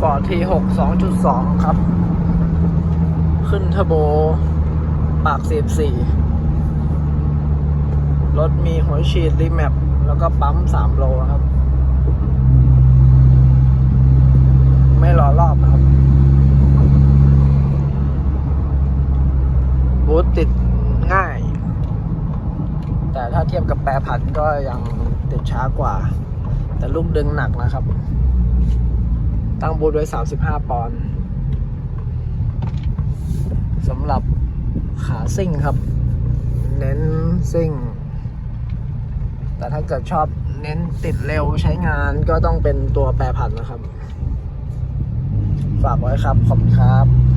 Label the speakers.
Speaker 1: ฟอร์ทีหก2.2ครับ ขึ้นเทอร์โบปาก44รถมีหัวฉีดรีแมปแล้วก็ปั๊ม3โลครับ ไม่รอรอบครับบูทติดง่าย แต่ถ้าเทียบกับแปรผันก็ยังติดช้ากว่า แต่ลูกดึงหนักนะครับ ตั้งบูทไว้ 35 ปอนด์สำหรับขาซิ่งครับ เน้นซิ่ง แต่ถ้าเกิดชอบเน้นติดเร็วใช้งานก็ต้องเป็นตัวแปรผันนะครับ ฝากไว้ครับ ขอบคุณครับ